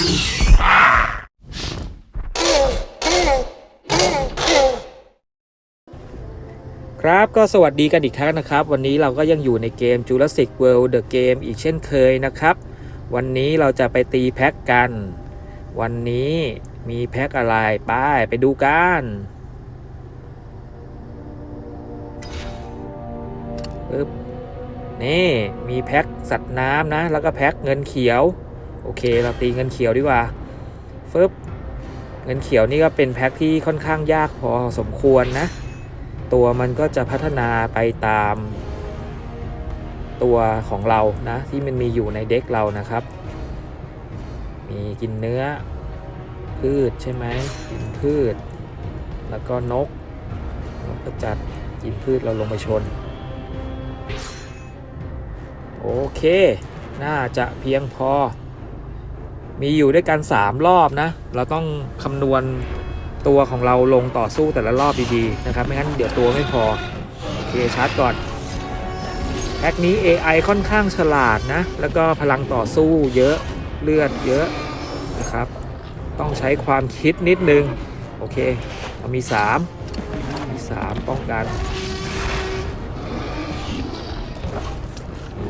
ครับก็สวัสดีกันอีกครั้งนะครับ วันนี้เราก็ยังอยู่ในเกม Jurassic World The Game อีกเช่นเคยนะครับ วันนี้เราจะไปตีแพ็กกัน วันนี้มีแพ็กอะไรไปไปดูกันปึ๊บนี่มีแพ็กสัตว์น้ำนะ แล้วก็แพ็กเงินเขียว โอเคเราตีเงินเขียวดีกว่าฟึบเงินเขียวนี่ก็เป็นแพ็กที่ค่อนข้างยากพอสมควรนะ ตัวมันก็จะพัฒนาไปตามตัวของเรานะที่มันมีอยู่ในเด็กเรานะครับ มีกินเนื้อพืชใช่ไหมกินพืช แล้วก็นกนกก็จัดกินพืชเราลงไปชน โอเค น่าจะเพียงพอ มีอยู่ด้วยกัน 3 รอบนะ เราต้องคำนวณตัวของเราลงต่อสู้แต่ละรอบดีๆนะครับ ไม่งั้นเดี๋ยวตัวไม่พอ โอเคชาร์จก่อนแพ็กนี้ AI ค่อนข้างฉลาดนะ แล้วก็พลังต่อสู้เยอะเลือดเยอะนะครับ ต้องใช้ความคิดนิดนึง โอเคเรามี 3 มี 3 ป้องกัน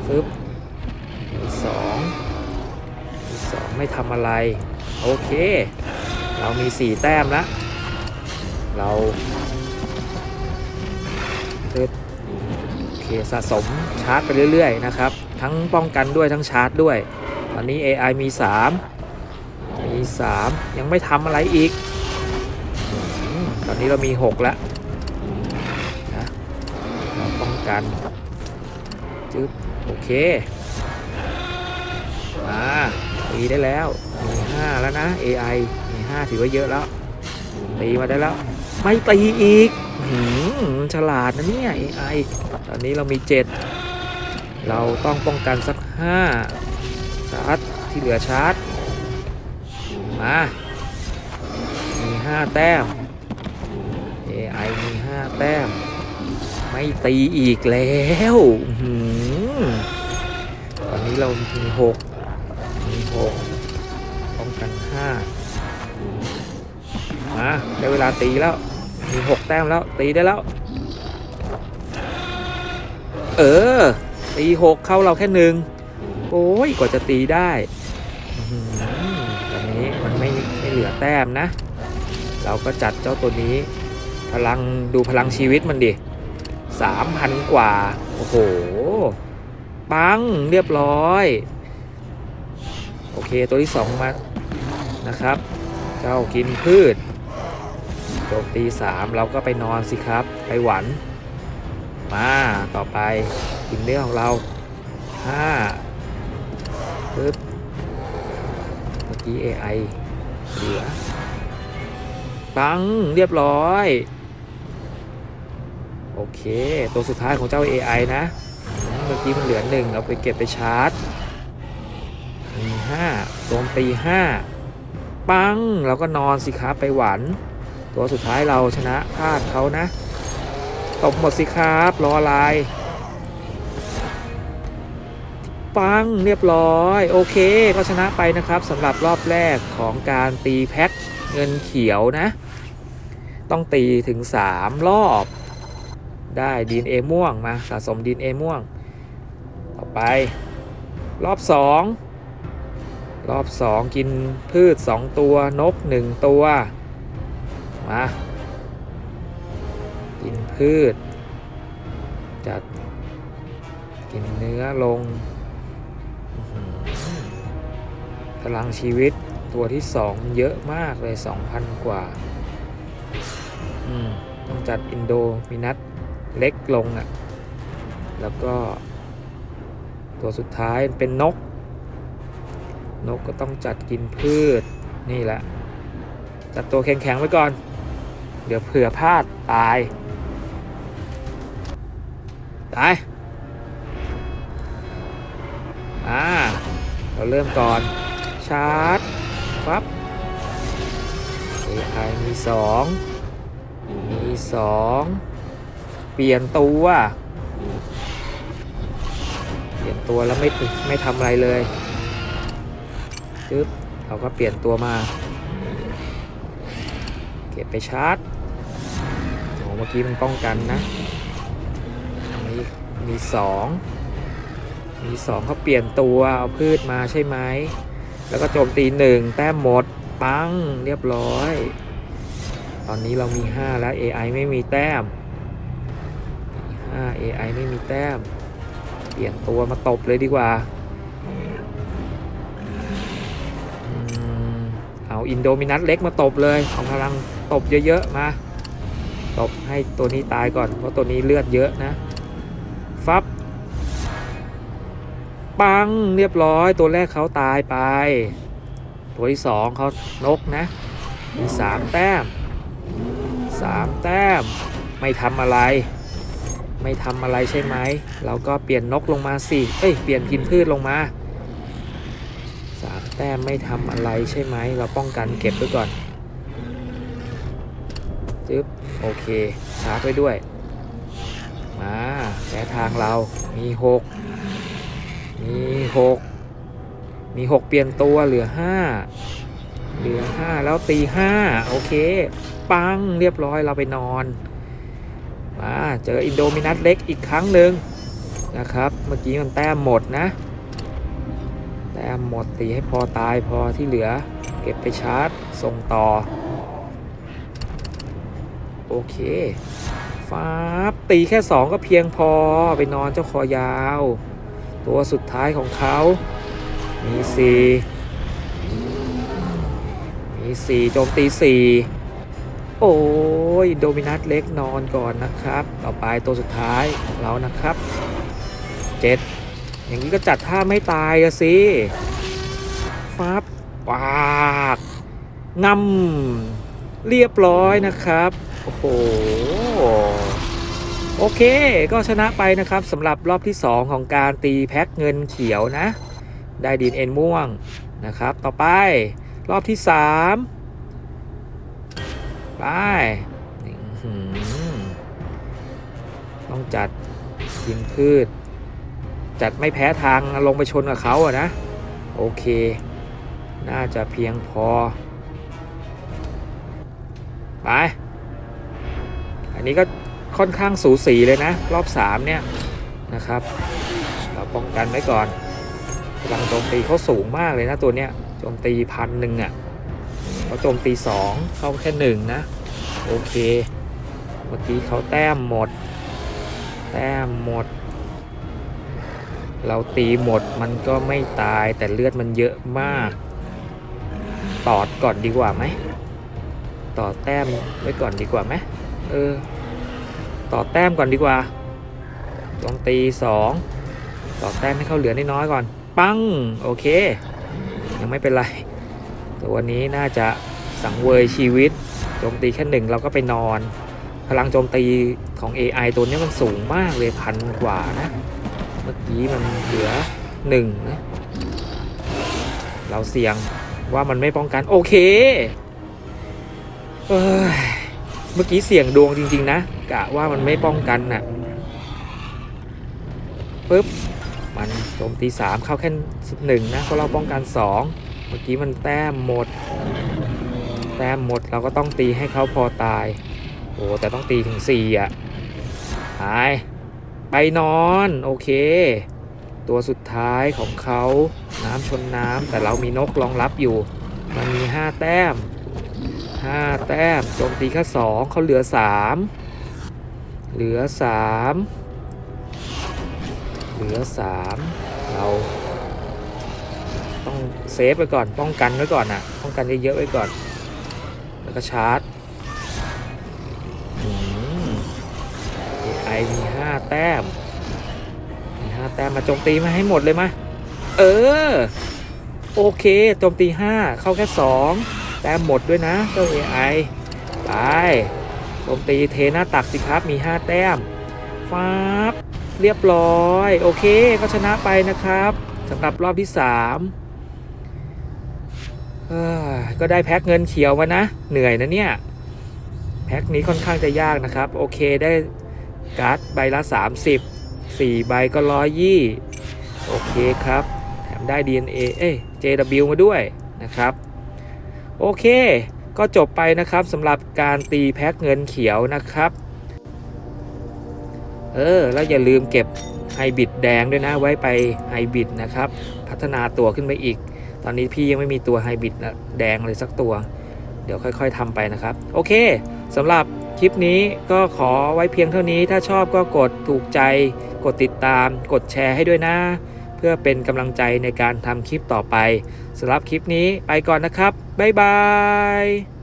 ฟึบมีส องมีสองไม่ทำอะไร โอเค เรามี 4 แต้มแล้วเราตึ๊ดโอเคสะสมชาร์จไปเรื่อยๆนะครับ ทั้งป้องกันด้วยทั้งชาร์จด้วย ตอนนี้ AI มี 3 มี 3 ยังไม่ทำอะไรอีก ตอนนี้เรามี 6 แล้วนะเราป้องกันจึ๊บโอเคมา ตีได้แล้วมี5แล้วนะ AI มี5ถือว่าเยอะแล้ว ตีมาได้แล้ว ไม่ตีอีกหืมฉลาดนะเนี่ย AI ตอนนี้เรามี7เราต้องป้องกันสัก5ชาร์จที่เหลือชาร์จ มามี5แต้ม AI มี5แต้ม ไม่ตีอีกแล้วตอนนี้เรามี6 มี6ป้องกัน5มาได้เวลาตีแล้ว มี6แต้มแล้ว ตีได้แล้ว เออ ตี6เข้าเราแค่หนึ่งโอ้ยกว่าจะตีได้ตอนนี้มันไม่ไม่เหลือแต้มนะ เราก็จัดเจ้าตัวนี้ พลังดูพลังชีวิตมันดิสามพันกว่า โอ้โห ปังเรียบร้อย โอเคตัวที่สองมานะครับ เจ้ากินพืชโจมตีสามเราก็ไปนอนสิครับ ไปหวันมาต่อไปกินเนื้อของเราห้าปึ๊บเมื่อกี้ AI เหลือปังเรียบร้อย โอเค ตัวสุดท้ายของเจ้า AI นะ เมื่อกี้มันเหลือหนึ่งเอาไปเก็บไปชาร์จ ห้าโจมตีห้าปังเราก็นอนสิครับไปหวัน ตัวสุดท้ายเราชนะพลาดเขานะตบหมดสิครับรออะไรปังเรียบร้อย โอเคก็ชนะไปนะครับสำหรับรอบแรกของการตีแพ็คเงินเขียวนะ ต้องตีถึง 3 รอบ ได้ดีนเอม่วงมาสะสมดีนเอม่วง ต่อไป รอบ 2 รอบ 2 กินพืช 2 ตัวนก 1 ตัว มา กินพืช จัด กินเนื้อลงพลังชีวิตตัวที่ 2 เยอะมากเลย 2,000 กว่า ต้องจัดอินโดมินัสเล็กลงอะ่ะ แล้วก็ ตัวสุดท้ายเป็นนก นกก็ต้องจัดกินพืชนี่แหละ จัดตัวแข็งๆไว้ก่อน เดี๋ยวเผื่อพลาดตาย ตาย อ่า เราเริ่มก่อน ชาร์จฟับ AI มีสองมีสองเปลี่ยนตัว เปลี่ยนตัวแล้วไม่ไม่ทำอะไรเลย จึ๊บเราก็เปลี่ยนตัวมา เก็บไปชาร์จโอ้เมื่อกี้มันป้องกันนะอันนี้มีสองมีสองเขาเปลี่ยนตัวเอาพืชมาใช่ไหม แล้วก็โจมตีหนึ่งแต้มหมด ปังเรียบร้อย ตอนนี้เรามี 5 แล้ว AI ไม่มีแต้ม5 AI ไม่มีแต้ม เปลี่ยนตัวมาตบเลยดีกว่า เอาอินโดมินัสเล็กมาตบเลยเอาพลังตบเยอะๆมาตบให้ตัวนี้ตายก่อน เพราะตัวนี้เลือดเยอะนะฟับปังเรียบร้อยตัวแรกเขาตายไป ตัวที่สองเขานกนะมีสามแต้มสามแต้ม ไม่ทำอะไร ไม่ทำอะไรใช่ไหมเราก็เปลี่ยนนกลงมาสิเอ้ยเปลี่ยนกินพืชลงมา สามแต้มไม่ทำอะไรใช่ไหม เราป้องกันเก็บไว้ก่อนจึ๊บโอเคชาร์จไว้ด้วย มาแพ้ทางเรามีหกมีหกมีหกเปลี่ยนตัวเหลือห้าเหลือห้าแล้วตีห้าโอเค ปังเรียบร้อยเราไปนอน มาเจออินโดมินัสเล็กอีกครั้งหนึ่งนะครับ เมื่อกี้มันแต้มหมดนะ แต้มหมดตีให้พอตายพอที่เหลือ เก็บไปชาร์จ ส่งต่อ โอเคฟ้าบตีแค่ 2 ก็เพียงพอไปนอนเจ้าคอยาว ตัวสุดท้ายของเขา มีสี่มีสี่โจมตีสี่โอ้ยโดมินัสเล็กนอนก่อนนะครับ ต่อไปตัวสุดท้ายของเรานะครับเจ็ด อย่างนี้ก็จัดท่าไม่ตายอะสิฟับปากงำเรียบร้อยนะครับ โอ้โห โอเค ก็ชนะไปนะครับสำหรับรอบที่ 2 ของการตีแพ็คเงินเขียวนะ ได้ดินเอ็นม่วงนะครับ ต่อไปรอบที่ 3 ไปต้องจัดกินพืช จัดไม่แพ้ทางลงไปชนกับเขาอะนะ โอเค น่าจะเพียงพอ ไป อันนี้ก็ค่อนข้างสูสีเลยนะ รอบ 3 เนี่ยนะครับ เราป้องกันไว้ก่อนพลังโจมตีเขาสูงมากเลยนะตัวเนี้ยโจมตีพันหนึ่งอะ่ะเขาโจมตี 2 เข้าแค่หนึ่งนะ โอเค เมื่อกี้เขาแต้มหมด แต้มหมด เราตีหมดมันก็ไม่ตายแต่เลือดมันเยอะมาก ตอดก่อนดีกว่าไหม ต่อแต้มไว้ก่อนดีกว่าไหมเออ ต่อแต้มก่อนดีกว่าโจมตีสองต่อแต้มให้เขาเหลือน้อยๆก่อน ปัง โอเค ยังไม่เป็นไรตัวนี้น่าจะสังเวยชีวิต โจมตีแค่หนึ่งเราก็ไปนอน พลังโจมตีของ AI ตัวนี้มันสูงมากเลยพันกว่านะเมื่อกี้มันเหลือหนึ่งนะ เราเสี่ยงว่ามันไม่ป้องกัน โอเคเเมื่อกี้เสี่ยงดวงจริง ๆ นะกะว่ามันไม่ป้องกันน่ะปึ๊บมันโจมตีสามเข้าแค่หนึ่งนะเพราะเราป้องกันสองเมื่อกี้มันแต้มหมด แต้มหมดเราก็ต้องตีให้เขาพอตาย โอ้แต่ต้องตีถึงสี่อะหาย ไปนอน โอเค ตัวสุดท้ายของเขาน้ำชนน้ำแต่เรามีนกรองรับอยู่ มันมีห้าแต้มห้าแต้มโจมตีแค่สองเขาเหลือสามเหลือสามเหลือสามเราต้องเซฟไว้ก่อนป้องกันไว้ก่อนนะป้องกันเยอะๆไว้ก่อน แล้วก็ชาร์จ มีห้าแต้ม มีห้าแต้มมาโจมตีมาให้หมดเลยมะเออ โอเคโจมตีห้าเข้าแค่สองแต้มหมดด้วยนะเจ้า AI ไปโจมตีเทหน้าตักสิครับมี 5 แต้มฟ้าบเรียบร้อย โอเคก็ชนะไปนะครับสำหรับรอบที่3เอ้อก็ได้แพ็คเงินเขียวมานะ เหนื่อยนะเนี่ย แพ็คนี้ค่อนข้างจะยากนะครับ โอเคได้ การ์ดใบละ 30 4 ใบก็ร้อยยี่โอเคครับ แถมได้ DNA เอ้ย JW มาด้วยนะครับ โอเค ก็จบไปนะครับสำหรับการตีแพ็คเงินเขียวนะครับ เออ แล้วอย่าลืมเก็บไฮบริดแดงด้วยนะ ไว้ไปไฮบริดนะครับ พัฒนาตัวขึ้นไปอีก ตอนนี้พี่ยังไม่มีตัวไฮบริดแดงเลยสักตัว เดี๋ยวค่อยๆทำไปนะครับ โอเคสำหรับ คลิปนี้ก็ขอไว้เพียงเท่านี้ ถ้าชอบก็กดถูกใจ กดติดตาม กดแชร์ให้ด้วยนะ เพื่อเป็นกำลังใจในการทำคลิปต่อไปสำหรับคลิปนี้ไปก่อนนะครับ บ๊ายบาย